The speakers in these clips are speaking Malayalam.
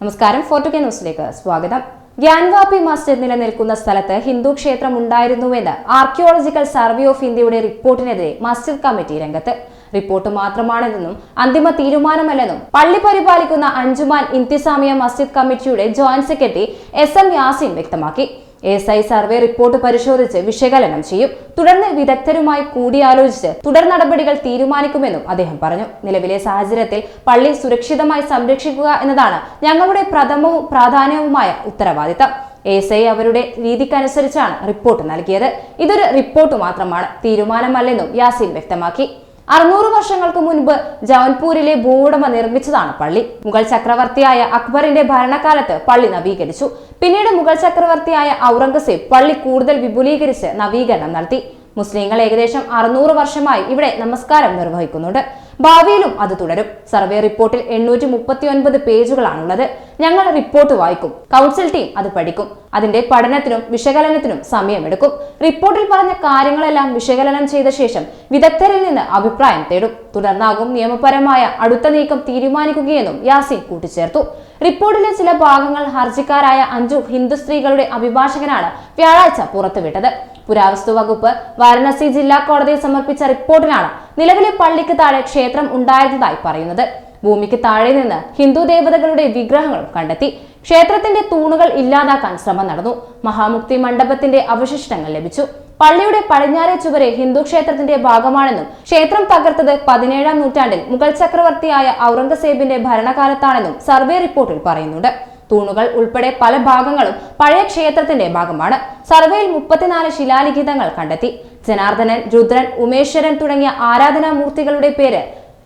നമസ്കാരം ഫോർട്ടുകെ ന്യൂസിലേക്ക് സ്വാഗതം. ഗ്യാൻവാപ്പി മസ്ജിദ് നിലനിൽക്കുന്ന സ്ഥലത്ത് ഹിന്ദു ക്ഷേത്രം ഉണ്ടായിരുന്നുവെന്ന് ആർക്കിയോളജിക്കൽ സർവേ ഓഫ് ഇന്ത്യയുടെ റിപ്പോർട്ടിനെതിരെ മസ്ജിദ് കമ്മിറ്റി രംഗത്ത്. റിപ്പോർട്ട് മാത്രമാണെന്നും അന്തിമ തീരുമാനമല്ലെന്നും പള്ളി പരിപാലിക്കുന്ന അഞ്ചുമാൻ ഇന്തിസാമിയ മസ്ജിദ് കമ്മിറ്റിയുടെ joint secretary S M Yasin വ്യക്തമാക്കി. എസ് ഐ സർവേ റിപ്പോർട്ട് പരിശോധിച്ച് വിശകലനം ചെയ്യും. തുടർന്ന് വിദഗ്ധരുമായി കൂടിയാലോചിച്ച് തുടർ നടപടികൾ തീരുമാനിക്കുമെന്നും അദ്ദേഹം പറഞ്ഞു. നിലവിലെ സാഹചര്യത്തിൽ പള്ളി സുരക്ഷിതമായി സംരക്ഷിക്കുക എന്നതാണ് ഞങ്ങളുടെ പ്രഥമവും പ്രാധാന്യവുമായ ഉത്തരവാദിത്തം. എസ് ഐ അവരുടെ രീതിക്കനുസരിച്ചാണ് റിപ്പോർട്ട് നൽകിയത്. ഇതൊരു റിപ്പോർട്ട് മാത്രമാണ് തീരുമാനമല്ലെന്നും യാസിൻ വ്യക്തമാക്കി. അറുന്നൂറ് വർഷങ്ങൾക്ക് മുൻപ് ജൗൻപൂരിലെ ഭൂവുടമ നിർമ്മിച്ചതാണ് പള്ളി. മുഗൾ ചക്രവർത്തിയായ അക്ബറിന്റെ ഭരണകാലത്ത് പള്ളി നവീകരിച്ചു. പിന്നീട് മുഗൾ ചക്രവർത്തിയായ ഔറംഗസേബ് പള്ളി കൂടുതൽ വിപുലീകരിച്ച് നവീകരണം നടത്തി. മുസ്ലിങ്ങൾ ഏകദേശം അറുന്നൂറ് വർഷമായി ഇവിടെ നമസ്കാരം നിർവഹിക്കുന്നുണ്ട്. ഭാവിയിലും അത് തുടരും. സർവേ റിപ്പോർട്ടിൽ എണ്ണൂറ്റി മുപ്പത്തി ഒൻപത് പേജുകളാണുള്ളത്. ഞങ്ങൾ റിപ്പോർട്ട് വായിക്കും. കൗൺസിൽ ടീം അത് പഠിക്കും. അതിന്റെ പഠനത്തിനും വിശകലനത്തിനും സമയമെടുക്കും. റിപ്പോർട്ടിൽ പറഞ്ഞ കാര്യങ്ങളെല്ലാം വിശകലനം ചെയ്ത ശേഷം വിദഗ്ധരിൽ നിന്ന് അഭിപ്രായം തേടും. തുടർന്നാകും നിയമപരമായ അടുത്ത നീക്കം തീരുമാനിക്കുകയെന്നും യാസിൻ കൂട്ടിച്ചേർത്തു. റിപ്പോർട്ടിലെ ചില ഭാഗങ്ങൾ ഹർജിക്കാരായ അഞ്ചു ഹിന്ദു സ്ത്രീകളുടെ അഭിഭാഷകനാണ് വ്യാഴാഴ്ച പുറത്തുവിട്ടത്. പുരാവസ്തു വകുപ്പ് വാരണാസി ജില്ലാ കോടതിയിൽ സമർപ്പിച്ച റിപ്പോർട്ടിലാണ് നിലവിലെ പള്ളിക്ക് താഴെ ക്ഷേത്രം ഉണ്ടായിരുന്നതായി പറയുന്നത്. ഭൂമിക്ക് താഴെ നിന്ന് ഹിന്ദു ദേവതകളുടെ വിഗ്രഹങ്ങളും കണ്ടെത്തി. ക്ഷേത്രത്തിന്റെ തൂണുകൾ ഇല്ലാതാക്കാൻ ശ്രമം നടന്നു. മഹാമുക്തി മണ്ഡപത്തിന്റെ അവശിഷ്ടങ്ങൾ ലഭിച്ചു. പള്ളിയുടെ പടിഞ്ഞാറെ ചുവരെ ഹിന്ദു ക്ഷേത്രത്തിന്റെ ഭാഗമാണെന്നും ക്ഷേത്രം തകർത്തത് പതിനേഴാം നൂറ്റാണ്ടിൽ മുഗൾ ചക്രവർത്തിയായ ഔറംഗസേബിന്റെ ഭരണകാലത്താണെന്നും സർവേ റിപ്പോർട്ടിൽ പറയുന്നുണ്ട്. തൂണുകൾ ഉൾപ്പെടെ പല ഭാഗങ്ങളും പഴയ ക്ഷേത്രത്തിന്റെ ഭാഗമാണ്. സർവേയിൽ മുപ്പത്തിനാല് ശിലാലിഖിതങ്ങൾ കണ്ടെത്തി. ജനാർദ്ദനൻ രുദ്രൻ ഉമേശ്വരൻ തുടങ്ങിയ ആരാധനാമൂർത്തികളുടെ പേര്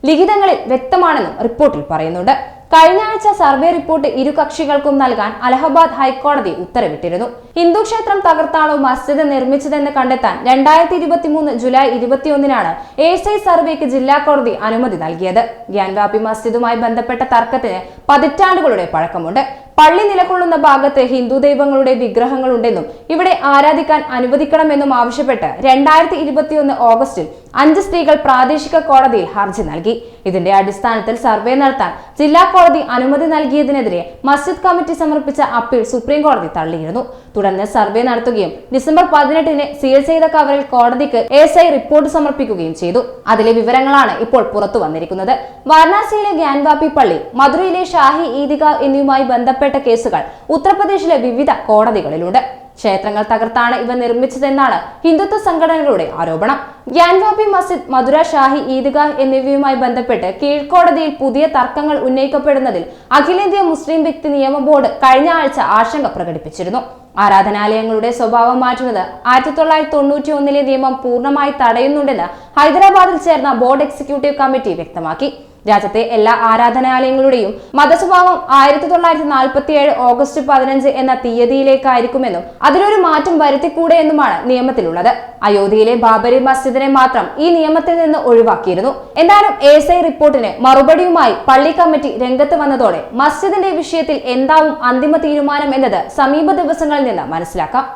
ലിഖിതങ്ങളിൽ വ്യക്തമാണെന്നും റിപ്പോർട്ടിൽ പറയുന്നുണ്ട്. കഴിഞ്ഞ ആഴ്ച സർവേ റിപ്പോർട്ട് ഇരു കക്ഷികൾക്കും നൽകാൻ അലഹബാദ് ഹൈക്കോടതി ഉത്തരവിട്ടിരുന്നു. ഹിന്ദു ക്ഷേത്രം തകർത്താണോ മസ്ജിദ് നിർമ്മിച്ചതെന്ന് കണ്ടെത്താൻ രണ്ടായിരത്തി ഇരുപത്തി മൂന്ന് ജൂലൈ ഇരുപത്തിയൊന്നിനാണ് ഐ സർവേക്ക് ജില്ലാ കോടതി അനുമതി നൽകിയത്. ഗ്യാൻവാപ്പി മസ്ജിദുമായി ബന്ധപ്പെട്ട തർക്കത്തിന് പതിറ്റാണ്ടുകളുടെ പഴക്കമുണ്ട്. പള്ളി നിലകൊള്ളുന്ന ഭാഗത്ത് ഹിന്ദു ദൈവങ്ങളുടെ വിഗ്രഹങ്ങളുണ്ടെന്നും ഇവിടെ ആരാധിക്കാൻ അനുവദിക്കണമെന്നും ആവശ്യപ്പെട്ട് രണ്ടായിരത്തി ഇരുപത്തിയൊന്ന് ഓഗസ്റ്റിൽ അഞ്ച് സ്ത്രീകൾ പ്രാദേശിക കോടതിയിൽ ഹർജി നൽകി. ഇതിന്റെ അടിസ്ഥാനത്തിൽ സർവേ നടത്താൻ ജില്ലാ കോടതി അനുമതി നൽകിയതിനെതിരെ മസ്ജിദ് കമ്മിറ്റി സമർപ്പിച്ച അപ്പീൽ സുപ്രീം കോടതി തള്ളിയിരുന്നു. തുടർന്ന് സർവേ നടത്തുകയും ഡിസംബർ പതിനെട്ടിന് സീൽ ചെയ്ത കവറിൽ കോടതിക്ക് എസ് ഐ റിപ്പോർട്ട് സമർപ്പിക്കുകയും ചെയ്തു. അതിലെ വിവരങ്ങളാണ് ഇപ്പോൾ പുറത്തു വന്നിരിക്കുന്നത്. വാരണാസിയിലെ ഗ്യാൻവാപ്പി പള്ളി മധുരയിലെ ഷാഹി ഈദിഗ എന്നിവയുമായി ബന്ധപ്പെട്ട കേസുകൾ ഉത്തർപ്രദേശിലെ വിവിധ കോടതികളിലുണ്ട്. ക്ഷേത്രങ്ങൾ തകർത്താണ് ഇവ നിർമ്മിച്ചതെന്നാണ് ഹിന്ദുത്വ സംഘടനകളുടെ ആരോപണം. ഗ്യാൻവാബി മസ്ജിദ് മധുര ഷാഹി ഈദ്ഗാഹ് എന്നിവയുമായി ബന്ധപ്പെട്ട് കീഴ്ക്കോടതിയിൽ പുതിയ തർക്കങ്ങൾ ഉന്നയിക്കപ്പെടുന്നതിൽ അഖിലേന്ത്യാ മുസ്ലിം വ്യക്തി നിയമ ബോർഡ് കഴിഞ്ഞ ആഴ്ച ആശങ്ക പ്രകടിപ്പിച്ചിരുന്നു. ആരാധനാലയങ്ങളുടെ സ്വഭാവം മാറ്റുന്നത് ആയിരത്തി തൊള്ളായിരത്തി തൊണ്ണൂറ്റി ഒന്നിലെ നിയമം പൂർണമായി തടയുന്നുണ്ടെന്ന് ഹൈദരാബാദിൽ ചേർന്ന ബോർഡ് എക്സിക്യൂട്ടീവ് കമ്മിറ്റി വ്യക്തമാക്കി. രാജ്യത്തെ എല്ലാ ആരാധനാലയങ്ങളുടെയും മതസ്വഭാവം ആയിരത്തി തൊള്ളായിരത്തി നാൽപ്പത്തി ഏഴ് ഓഗസ്റ്റ് പതിനഞ്ച് എന്ന തീയതിയിലേക്കായിരിക്കുമെന്നും അതിലൊരു മാറ്റം വരുത്തിക്കൂടെ എന്നുമാണ് നിയമത്തിലുള്ളത്. അയോധ്യയിലെ ബാബരി മസ്ജിദിനെ മാത്രം ഈ നിയമത്തിൽ നിന്ന് ഒഴിവാക്കിയിരുന്നു. എന്നാലും എസ് ഐ റിപ്പോർട്ടിന് മറുപടിയുമായി പള്ളി കമ്മിറ്റി രംഗത്ത് വന്നതോടെ മസ്ജിദിന്റെ വിഷയത്തിൽ എന്താവും അന്തിമ തീരുമാനം എന്നത് സമീപ ദിവസങ്ങളിൽ നിന്ന് മനസ്സിലാക്കാം.